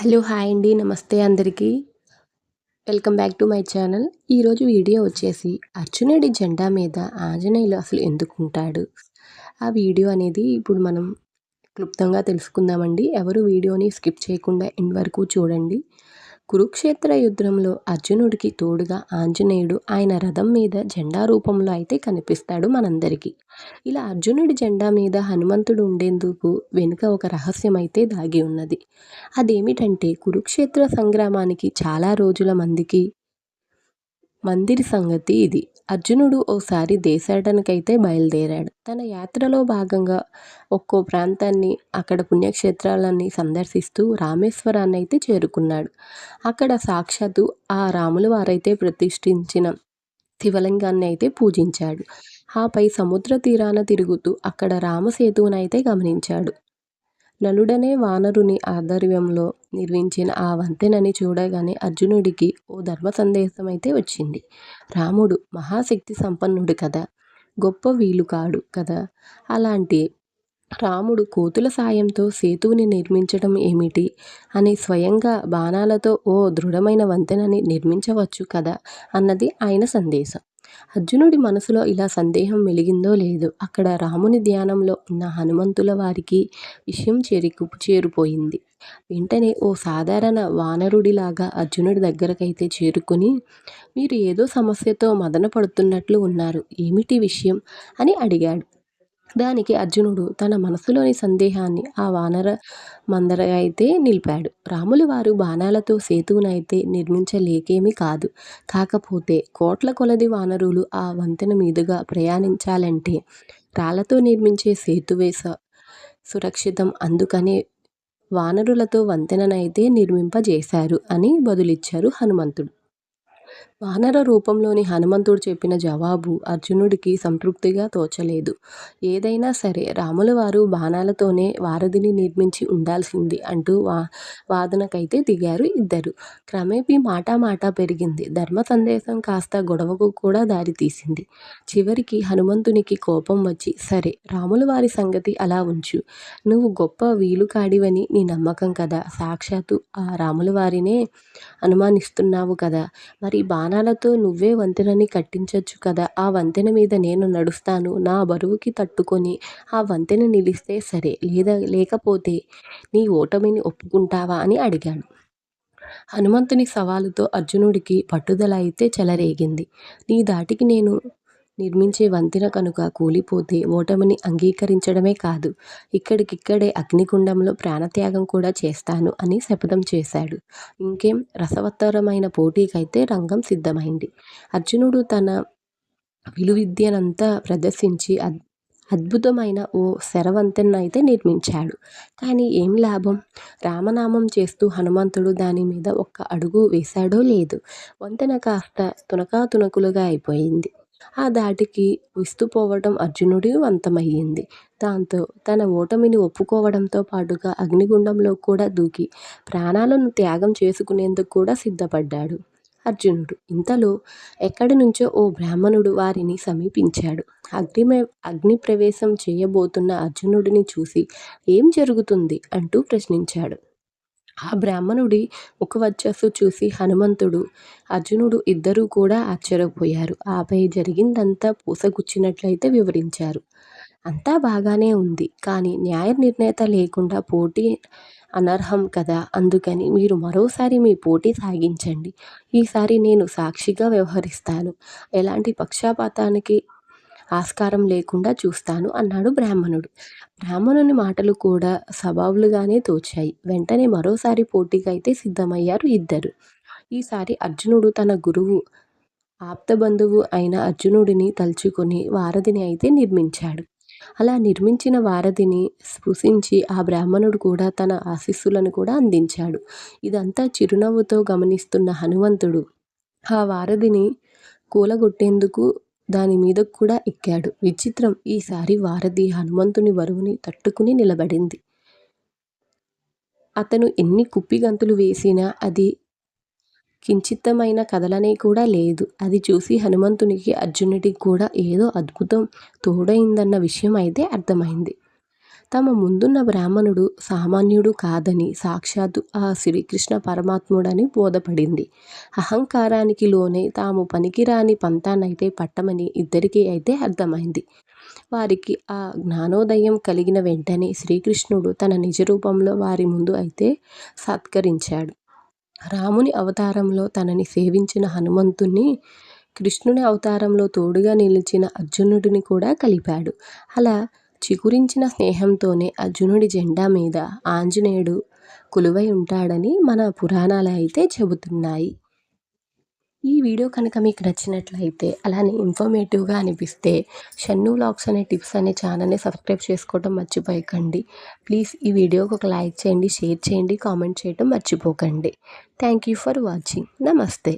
Hello hi అండి. నమస్తే అందరికీ. Welcome back to my channel. ఈరోజు వీడియో వచ్చేసి అర్జునుడి జెండా మీద ఆంజనేయులు అసలు ఎందుకు ఉంటాడు? ఆ వీడియో అనేది ఇప్పుడు మనం క్లుప్తంగా తెలుసుకుందామండి. ఎవరు వీడియోని స్కిప్ చేయకుండా ఎండ్ వరకు చూడండి. కురుక్షేత్ర యుద్ధంలో అర్జునుడికి తోడుగా ఆంజనేయుడు ఆయన రథం మీద జెండా రూపంలో అయితే కనిపిస్తాడు మనందరికీ. ఇలా అర్జునుడి జెండా మీద హనుమంతుడు ఉండేందుకు వెనుక ఒక రహస్యం అయితే దాగి ఉన్నది. అదేమిటంటే కురుక్షేత్ర సంగ్రామానికి చాలా రోజుల మందికి మందిరి సంగతి ఇది. అర్జునుడు ఓసారి దేశాటనకైతే బయలుదేరాడు. తన యాత్రలో భాగంగా ఒక్కో ప్రాంతాన్ని అక్కడ పుణ్యక్షేత్రాలన్నీ సందర్శిస్తూ రామేశ్వరాన్ని అయితే చేరుకున్నాడు. అక్కడ సాక్షాత్తు ఆ రాముల వారైతే ప్రతిష్ఠించిన శివలింగాన్ని అయితే పూజించాడు. ఆపై సముద్ర తీరాన తిరుగుతూ అక్కడ రామసేతువునైతే గమనించాడు. నలుడనే వానరుని ఆధ్వర్యంలో నిర్మించిన ఆ వంతెనని చూడగానే అర్జునుడికి ఓ ధర్మ సందేశం అయితే వచ్చింది. రాముడు మహాశక్తి సంపన్నుడు కదా గొప్ప వీలు కాడు కదా అలాంటి రాముడు కోతుల సాయంతో సేతువుని నిర్మించడం ఏమిటి? అని స్వయంగా బాణాలతో ఓ దృఢమైన వంతెనని నిర్మించవచ్చు కదా? అన్నది ఆయన సందేశం. అర్జునుడి మనసులో ఇలా సందేహం వెలిగిందో లేదు అక్కడ రాముని ధ్యానంలో ఉన్న హనుమంతుల వారికి విషయం చేరుకు చేరిపోయింది. వెంటనే ఓ సాధారణ వానరుడిలాగా అర్జునుడి దగ్గరకైతే చేరుకుని మీరు ఏదో సమస్యతో మదన పడుతున్నట్లు ఉన్నారు ఏమిటి విషయం? అని అడిగాడు. దానికి అర్జునుడు తన మనసులోని సందేహాన్ని ఆ వానర మందర అయితే నిలిపాడు. రాములు వారు బాణాలతో సేతువునైతే నిర్మించలేకేమీ కాదు. కాకపోతే కోట్ల కొలది వానరులు ఆ వంతెన మీదుగా ప్రయాణించాలంటే రాళ్ళతో నిర్మించే సేతువే సురక్షితం. అందుకనే వానరులతో వంతెననైతే నిర్మింపజేశారు అని బదులిచ్చారు హనుమంతుడు. వానర రూపంలోని హనుమంతుడు చెప్పిన జవాబు అర్జునుడికి సంతృప్తిగా తోచలేదు. ఏదైనా సరే రాముల వారు బాణాలతోనే వారధిని నిర్మించి ఉండాల్సింది అంటూ వా వాదనకైతే దిగారు ఇద్దరు. క్రమేపీ మాటా మాటా పెరిగింది. ధర్మ సందేశం కాస్త గొడవకు కూడా దారితీసింది చివరికి హనుమంతునికి కోపం వచ్చి సరే రాముల వారి సంగతి అలా ఉంచు. నువ్వు గొప్ప వీలు కాడివని నీ నమ్మకం కదా. సాక్షాత్తు ఆ రాముల వారినే అనుమానిస్తున్నావు కదా. మరి బాణాలతో నువ్వే వంతెనని కట్టించొచ్చు కదా. ఆ వంతెన మీద నేను నడుస్తాను. నా బరువుకి తట్టుకొని ఆ వంతెన నిలిస్తే సరే. లేదా లేకపోతే నీ ఓటమిని ఒప్పుకుంటావా అని అడిగాడు. హనుమంతుని సవాలుతో అర్జునుడికి పట్టుదల అయితే చెలరేగింది. నీ దాటికి నేను నిర్మించే వంతెన కనుక కూలిపోతే ఓటమిని అంగీకరించడమే కాదు ఇక్కడికిక్కడే అగ్నిగుండంలో ప్రాణత్యాగం కూడా చేస్తాను అని శపథం చేశాడు. ఇంకేం రసవత్తరమైన పోటీకైతే రంగం సిద్ధమైంది. అర్జునుడు తన విలువిద్యనంతా ప్రదర్శించి అద్భుతమైన ఓ శరవంతెన అయితే నిర్మించాడు. కానీ ఏం లాభం? రామనామం చేస్తూ హనుమంతుడు దాని మీద ఒక్క అడుగు వేశాడో లేదు. వంతెన కాస్త తునకా తునకులుగా అయిపోయింది. ఆ ధాటికి విస్తుపోవటం అర్జునుడి అంతమయ్యింది దాంతో తన ఓటమిని ఒప్పుకోవడంతో పాటుగా అగ్నిగుండంలో కూడా దూకి ప్రాణాలను త్యాగం చేసుకునేందుకు కూడా సిద్ధపడ్డాడు అర్జునుడు. ఇంతలో ఎక్కడి నుంచో ఓ బ్రాహ్మణుడు వారిని సమీపించాడు. అగ్ని అగ్ని ప్రవేశం చేయబోతున్న అర్జునుడిని చూసి ఏం జరుగుతుంది అంటూ ప్రశ్నించాడు. ఆ బ్రాహ్మణుడి ముఖవర్చస్సు చూసి హనుమంతుడు అర్జునుడు ఇద్దరూ కూడా ఆశ్చర్యపోయారు. ఆపై జరిగిందంతా పూసగుచ్చినట్లయితే వివరించారు. అంతా బాగానే ఉంది. కానీ న్యాయ నిర్ణేత లేకుండా పోటీ అనర్హం కదా. అందుకని మీరు మరోసారి మీ పోటీ సాగించండి. ఈసారి నేను సాక్షిగా వ్యవహరిస్తాను. ఎలాంటి పక్షపాతానికి ఆస్కారం లేకుండా చూస్తాను అన్నాడు బ్రాహ్మణుడు. బ్రాహ్మణుని మాటలు కూడా సబావులుగానే తోచాయి. వెంటనే మరోసారి పోటీకైతే సిద్ధమయ్యారు ఇద్దరు. ఈసారి అర్జునుడు తన గురువు ఆప్తబంధువు అయిన అర్జునుడిని తలుచుకొని వారధిని అయితే నిర్మించాడు. అలా నిర్మించిన వారధిని స్పృశించి ఆ బ్రాహ్మణుడు కూడా తన ఆశీస్సులను కూడా అందించాడు. ఇదంతా చిరునవ్వుతో గమనిస్తున్న హనుమంతుడు ఆ వారధిని కూలగొట్టేందుకు దాని మీద కూడా ఎక్కాడు. విచిత్రం. ఈసారి వారధి హనుమంతుని బరువుని తట్టుకుని నిలబడింది. అతను ఎన్ని కుప్పిగంతులు వేసినా అది కించిత్తమైన కదలనే కూడా లేదు. అది చూసి హనుమంతునికి అర్జునుడికి కూడా ఏదో అద్భుతం తోడైందన్న విషయం అయితే అర్థమైంది. తమ ముందున్న బ్రాహ్మణుడు సామాన్యుడు కాదని సాక్షాత్తు ఆ శ్రీకృష్ణ పరమాత్ముడని బోధపడింది. అహంకారానికి లోనే తాము పనికిరాని పంతానైతే పట్టమని ఇద్దరికీ అయితే అర్థమైంది. వారికి ఆ జ్ఞానోదయం కలిగిన వెంటనే శ్రీకృష్ణుడు తన నిజ రూపంలో వారి ముందు అయితే సత్కరించాడు. రాముని అవతారంలో తనని సేవించిన హనుమంతుణ్ణి కృష్ణుని అవతారంలో తోడుగా నిలిచిన అర్జునుడిని కూడా కలిపాడు. అలా చిగురించిన స్నేహంతోనే అర్జునుడి జెండా మీద ఆంజనేయుడు కొలువై ఉంటాడని మన పురాణాలు అయితే చెబుతున్నాయి. ఈ వీడియో కనుక మీకు నచ్చినట్లయితే అలానే ఇన్ఫర్మేటివ్గా అనిపిస్తే షన్ను లాక్స్ అనే టిప్స్ అనే ఛానల్ని సబ్స్క్రైబ్ చేసుకోవడం మర్చిపోయకండి ప్లీజ్ ఈ వీడియోకి ఒక లైక్ చేయండి షేర్ చేయండి కామెంట్ చేయడం మర్చిపోకండి. Thank you for watching. నమస్తే.